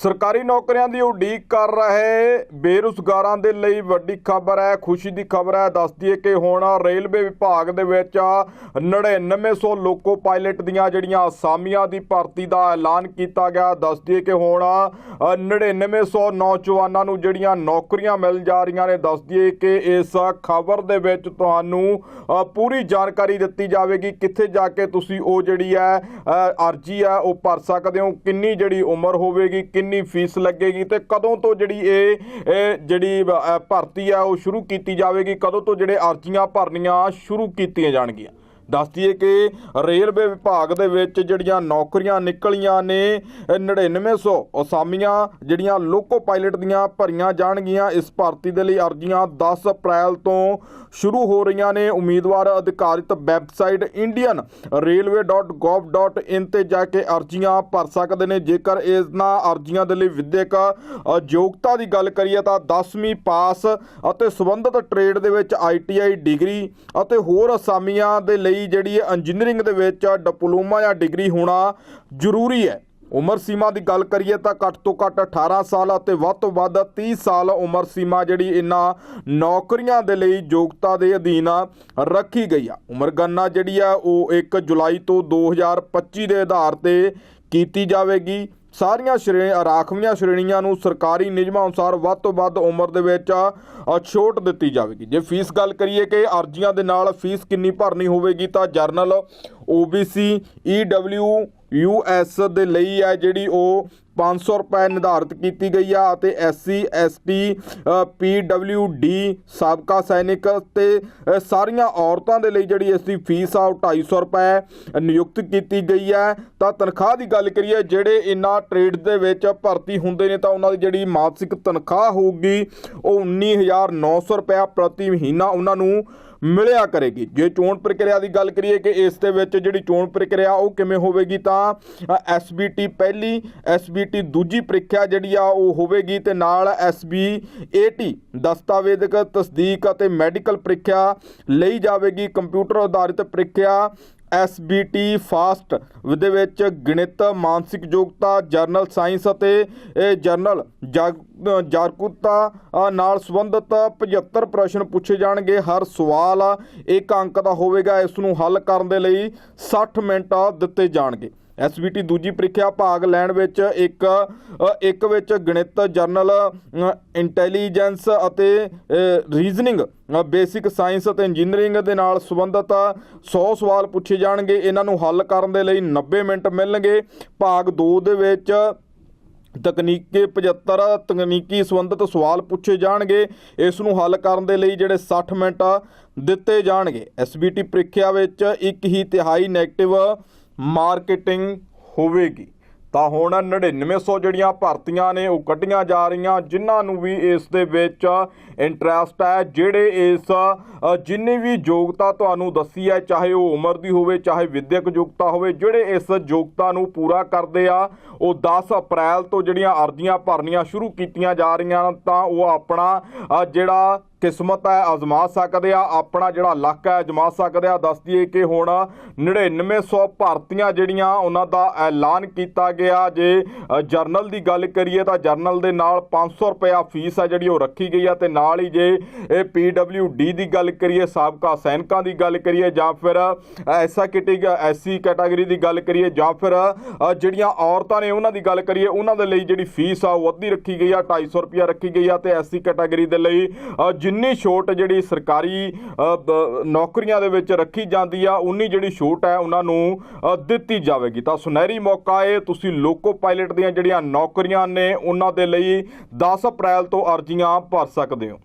ਸਰਕਾਰੀ ਨੌਕਰੀਆਂ ਦੀ ਉਡੀਕ ਕਰ ਰਹੇ ਬੇਰੁਜ਼ਗਾਰਾਂ ਦੇ ਲਈ ਵੱਡੀ ਖਬਰ ਹੈ ਖੁਸ਼ੀ ਦੀ ਖਬਰ ਹੈ। ਦੱਸ ਦਈਏ ਕਿ ਹੁਣ ਰੇਲਵੇ ਵਿਭਾਗ ਦੇ ਵਿੱਚ 9900 ਲੋਕੋ ਪਾਇਲਟ ਦੀਆਂ ਜਿਹੜੀਆਂ ਅਸਾਮੀਆਂ ਦੀ ਭਰਤੀ ਦਾ ਐਲਾਨ ਕੀਤਾ ਗਿਆ। ਦੱਸ ਦਈਏ ਕਿ ਹੁਣ ਅ, 9900 ਨੌਜਵਾਨਾਂ ਨੂੰ ਜਿਹੜੀਆਂ ਨੌਕਰੀਆਂ ਮਿਲ ਜਾ ਰਹੀਆਂ ਨੇ ਦੱਸ ਦਈਏ ਕਿ ਇਸ ਖਬਰ ਦੇ ਵਿੱਚ ਤੁਹਾਨੂੰ ਪੂਰੀ ਜਾਣਕਾਰੀ ਦਿੱਤੀ ਜਾਵੇਗੀ। ਕਿੱਥੇ ਜਾ ਕੇ ਤੁਸੀਂ ਉਹ ਜਿਹੜੀ ਹੈ ਅਰਜੀ ਹੈ ਉਹ ਭਰ ਸਕਦੇ ਹੋ ਕਿੰਨੀ ਜਿਹੜੀ ਉਮਰ ਹੋਵੇਗੀ ਕਿੰਨੀ ਫੀਸ ਲੱਗੇਗੀ ਤੇ ਕਦੋਂ ਤੋਂ ਜਿਹੜੀ ਇਹ ਜਿਹੜੀ ਭਰਤੀ ਹੈ ਉਹ ਸ਼ੁਰੂ ਕੀਤੀ ਜਾਵੇਗੀ? ਕਦੋਂ ਤੋਂ ਜਿਹੜੇ ਅਰਜ਼ੀਆਂ ਭਰਨੀਆਂ ਸ਼ੁਰੂ ਕੀਤੀਆਂ ਜਾਣਗੀਆਂ? ਦੱਸ ਦਈਏ ਕਿ ਰੇਲਵੇ ਵਿਭਾਗ ਦੇ ਵਿੱਚ ਜਿਹੜੀਆਂ ਨੌਕਰੀਆਂ ਨਿਕਲੀਆਂ ਨੇ ਅ, 9900 ਅਸਾਮੀਆਂ ਜਿਹੜੀਆਂ ਲੋਕੋ ਪਾਇਲਟ ਦੀਆਂ ਭਰੀਆਂ ਜਾਣਗੀਆਂ। ਇਸ ਭਰਤੀ ਦੇ ਲਈ ਅਰਜ਼ੀਆਂ 10 ਅਪ੍ਰੈਲ ਤੋਂ ਸ਼ੁਰੂ ਹੋ ਰਹੀਆਂ ਨੇ। ਉਮੀਦਵਾਰ ਅਧਿਕਾਰਿਤ ਵੈਬਸਾਈਟ indianrailway.gov.in ਤੇ ਜਾ ਕੇ ਅਰਜ਼ੀਆਂ ਭਰ ਸਕਦੇ ਨੇ। ਜੇਕਰ ਇਹਨਾਂ ਅਰਜ਼ੀਆਂ ਦੇ ਲਈ ਵਿਦਿਅਕ ਯੋਗਤਾ ਦੀ ਗੱਲ ਕਰੀਏ ਤਾਂ 10ਵੀਂ ਪਾਸ ਅਤੇ ਸੰਬੰਧਿਤ ਟ੍ਰੇਡ ਦੇ ਵਿੱਚ ITI ਡਿਗਰੀ ਅਤੇ ਹੋਰ ਅਸਾਮੀਆਂ ਦੇ ਲਈ ਜਿਹੜੀ ਹੈ ਇੰਜੀਨੀਅਰਿੰਗ ਦੇ ਵਿੱਚ ਡਿਪਲੋਮਾ ਜਾਂ ਡਿਗਰੀ ਹੋਣਾ ਜ਼ਰੂਰੀ ਹੈ। ਉਮਰ ਸੀਮਾ ਦੀ ਗੱਲ ਕਰੀਏ ਤਾਂ ਘੱਟ ਤੋਂ ਘੱਟ 18 ਸਾਲ ਅਤੇ ਵੱਧ ਤੋਂ ਵੱਧ 30 ਸਾਲ ਉਮਰ ਸੀਮਾ ਜਿਹੜੀ ਇਹਨਾਂ ਨੌਕਰੀਆਂ ਦੇ ਲਈ ਯੋਗਤਾ ਦੇ ਅਧੀਨ ਰੱਖੀ ਗਈ ਆ। ਉਮਰ ਗਣਨਾ ਜਿਹੜੀ ਆ, ਉਹ 1 ਜੁਲਾਈ ਤੋਂ 2025 ਦੇ ਆਧਾਰ ਤੇ ਕੀਤੀ ਜਾਵੇਗੀ। ਸਾਰੀਆਂ ਸ਼੍ਰੇਣੀ ਰਾਖਵੀਆਂ ਸ਼੍ਰੇਣੀਆਂ ਨੂੰ ਸਰਕਾਰੀ ਨਿਯਮਾਂ ਅਨੁਸਾਰ ਵੱਧ ਤੋਂ ਵੱਧ ਉਮਰ ਦੇ ਵਿੱਚ ਛੋਟ ਦਿੱਤੀ ਜਾਵੇਗੀ। ਜੇ ਫੀਸ ਗੱਲ ਕਰੀਏ ਕਿ ਅਰਜ਼ੀਆਂ ਦੇ ਨਾਲ ਫੀਸ ਕਿੰਨੀ ਭਰਨੀ ਹੋਵੇਗੀ ਤਾਂ ਜਰਨਲ OBC EW US ਦੇ ਲਈ ਹੈ ਜਿਹੜੀ ਉਹ 500 ਰੁਪਏ ਨਿਰਧਾਰਿਤ ਕੀਤੀ ਗਈ ਆ ਅਤੇ SC ST PWD ਸਾਬਕਾ ਸੈਨਿਕ ਤੇ ਸਾਰੀਆਂ ਔਰਤਾਂ ਦੇ ਲਈ ਜਿਹੜੀ ਇਸ ਦੀ ਫੀਸ ਆ ਉਹ 250 ਰੁਪਏ ਨਿਯੁਕਤ ਕੀਤੀ ਗਈ ਹੈ ਤਾਂ ਤਨਖਾਹ ਦੀ ਗੱਲ ਕਰੀਏ, ਜਿਹੜੇ ਇਨ੍ਹਾਂ ਟ੍ਰੇਡ ਦੇ ਵਿੱਚ ਭਰਤੀ ਹੁੰਦੇ ਨੇ ਤਾਂ ਉਹਨਾਂ ਦੀ ਜਿਹੜੀ ਮਾਸਿਕ ਤਨਖਾਹ ਹੋਊਗੀ ਉਹ 19900 ਰੁਪਏ ਪ੍ਰਤੀ ਮਹੀਨਾ ਉਹਨਾਂ ਨੂੰ। ਮਿਲਿਆ ਕਰੇਗੀ। ਜੇ ਚੋਣ ਪ੍ਰਕਿਰਿਆ ਦੀ ਗੱਲ ਕਰੀਏ ਕਿ ਇਸ ਦੇ ਵਿੱਚ ਜਿਹੜੀ ਚੋਣ ਪ੍ਰਕਿਰਿਆ ਉਹ ਕਿਵੇਂ ਹੋਵੇਗੀ, ਤਾਂ ਐਸਬੀਟੀ ਪਹਿਲੀ ਐਸਬੀਟੀ ਦੂਜੀ ਪ੍ਰੀਖਿਆ ਜਿਹੜੀ ਆ ਉਹ ਹੋਵੇਗੀ ਤੇ ਨਾਲ ਐਸਬੀਏਟੀ ਦਸਤਾਵੇਜ਼ਕ ਤਸਦੀਕ ਅਤੇ ਮੈਡੀਕਲ ਪ੍ਰੀਖਿਆ ਲਈ ਜਾਵੇਗੀ। ਕੰਪਿਊਟਰ ਆਧਾਰਿਤ ਪ੍ਰੀਖਿਆ ਐਸਬੀਟੀ ਫਾਸਟ, ਦੇ ਵਿੱਚ ਗਣਿਤ, ਮਾਨਸਿਕ ਯੋਗਤਾ, ਜਰਨਲ ਸਾਇੰਸ ਅਤੇ ਜਰਨਲ ਜਾਗ- ਜਾਗਰੂਕਤਾ ਨਾਲ ਸੰਬੰਧਿਤ 75 ਪ੍ਰਸ਼ਨ ਪੁੱਛੇ ਜਾਣਗੇ। ਹਰ ਸਵਾਲ ਇੱਕ ਅੰਕ ਦਾ ਹੋਵੇਗਾ, ਇਸ ਨੂੰ ਹੱਲ ਕਰਨ ਦੇ ਲਈ 60 ਮਿੰਟ ਦਿੱਤੇ ਜਾਣਗੇ। ਐਸਬੀਟੀ ਦੂਜੀ ਪ੍ਰੀਖਿਆ ਭਾਗ ਲੈਣ ਵਿੱਚ ਇੱਕ ਇੱਕ ਵਿੱਚ ਗਣਿਤ, ਜਰਨਲ ਇੰਟੈਲੀਜੈਂਸ ਅਤੇ ਰੀਜ਼ਨਿੰਗ ਬੇਸਿਕ ਸਾਇੰਸ ਅਤੇ ਇੰਜੀਨੀਅਰਿੰਗ ਦੇ ਨਾਲ ਸੰਬੰਧਿਤ 100 ਸਵਾਲ ਪੁੱਛੇ ਜਾਣਗੇ। ਇਹਨਾਂ ਨੂੰ ਹੱਲ ਕਰਨ ਦੇ ਲਈ 90 ਮਿੰਟ ਮਿਲਣਗੇ। ਭਾਗ 2 ਦੇ ਵਿੱਚ ਤਕਨੀਕੀ 75 ਤਕਨੀਕੀ ਸੰਬੰਧਿਤ ਸਵਾਲ ਪੁੱਛੇ ਜਾਣਗੇ। ਇਸ ਨੂੰ ਹੱਲ ਕਰਨ ਦੇ ਲਈ ਜਿਹੜੇ 60 ਮਿੰਟ ਦਿੱਤੇ ਜਾਣਗੇ। ਐਸਬੀਟੀ ਪ੍ਰੀਖਿਆ ਵਿੱਚ ਇੱਕ ਹੀ ਤਿਹਾਈ ਨੈਗੇਟਿਵ ਮਾਰਕੀਟਿੰਗ ਹੋਵੇਗੀ। ਤਾਂ ਹੁਣ 9900 ਜਿਹੜੀਆਂ ਭਰਤੀਆਂ ਨੇ ਉਹ ਕੱਢੀਆਂ ਜਾ ਰਹੀਆਂ, ਜਿਨ੍ਹਾਂ ਨੂੰ ਵੀ ਇਸ ਦੇ ਵਿੱਚ ਇੰਟਰਸਟ ਹੈ, ਜਿਹੜੇ ਇਸ ਜਿੰਨੀ ਵੀ ਯੋਗਤਾ ਤੁਹਾਨੂੰ ਦੱਸੀ ਹੈ, ਚਾਹੇ ਉਹ ਉਮਰ ਦੀ ਹੋਵੇ, ਚਾਹੇ ਵਿਦਿਅਕ ਯੋਗਤਾ ਹੋਵੇ, ਜਿਹੜੇ ਇਸ ਯੋਗਤਾ ਨੂੰ ਪੂਰਾ ਕਰਦੇ ਆ, ਉਹ 10 ਅਪ੍ਰੈਲ ਤੋਂ ਜਿਹੜੀਆਂ ਅਰਜ਼ੀਆਂ ਭਰਨੀਆਂ ਸ਼ੁਰੂ ਕੀਤੀਆਂ ਜਾ ਰਹੀਆਂ, ਤਾਂ ਉਹ ਆਪਣਾ ਜਿਹੜਾ ਕਿਸਮਤ ਹੈ ਅਜ਼ਮਾ ਸਕਦੇ ਆ, ਆਪਣਾ ਜਿਹੜਾ ਲੱਕ ਹੈ ਅਜ਼ਮਾ ਸਕਦੇ ਆ। ਦੱਸ ਦਈਏ ਕਿ ਹੁਣ 9900 ਭਾਰਤੀਆਂ ਜਿਹੜੀਆਂ ਉਹਨਾਂ ਦਾ ਐਲਾਨ ਕੀਤਾ ਗਿਆ। ਜੇ ਜਰਨਲ ਦੀ ਗੱਲ ਕਰੀਏ ਤਾਂ ਜਰਨਲ ਦੇ ਨਾਲ 500 ਰੁਪਇਆ ਫੀਸ ਆ ਜਿਹੜੀ ਉਹ ਰੱਖੀ ਗਈ ਆ ਤੇ ਨਾਲ ਹੀ ਜੇ ਇਹ PWD ਦੀ ਗੱਲ ਕਰੀਏ, ਸਾਬਕਾ ਸੈਨਿਕਾਂ ਦੀ ਗੱਲ ਕਰੀਏ ਜਾਂ ਫਿਰ ਐਸਾ ਕੈਟੇਗਰੀ ਐਸਸੀ ਕੈਟਾਗਰੀ ਦੀ ਗੱਲ ਕਰੀਏ ਜਾਂ ਫਿਰ ਜਿਹੜੀਆਂ ਔਰਤਾਂ ਨੇ ਉਹਨਾਂ ਦੀ ਗੱਲ ਕਰੀਏ, ਉਹਨਾਂ ਦੇ ਲਈ ਜਿਹੜੀ ਫੀਸ ਆ ਉਹ ਅੱਧੀ ਰੱਖੀ ਗਈ ਆ 250 ਰੁਪਇਆ ਰੱਖੀ ਗਈ ਆ ਤੇ ਐਸਸੀ ਕੈਟਾਗਰੀ ਦੇ ਲਈ ਜਿੰਨੀ ਛੋਟ ਜਿਹੜੀ ਸਰਕਾਰੀ ਨੌਕਰੀਆਂ ਦੇ ਵਿੱਚ ਰੱਖੀ ਜਾਂਦੀ ਆ, ਉਨੀ ਜਿਹੜੀ ਛੋਟ ਹੈ ਉਹਨਾਂ ਨੂੰ ਦਿੱਤੀ ਜਾਵੇਗੀ। ਤਾਂ ਸੁਨਹਿਰੀ ਮੌਕਾ ਹੈ ਤੁਸੀਂ ਲੋਕੋ ਪਾਇਲਟ ਦੀਆਂ ਜਿਹੜੀਆਂ ਨੌਕਰੀਆਂ ਨੇ, ਉਹਨਾਂ ਦੇ ਲਈ 10 ਅਪ੍ਰੈਲ ਤੋਂ ਅਰਜ਼ੀਆਂ ਭਰ ਸਕਦੇ ਹੋ।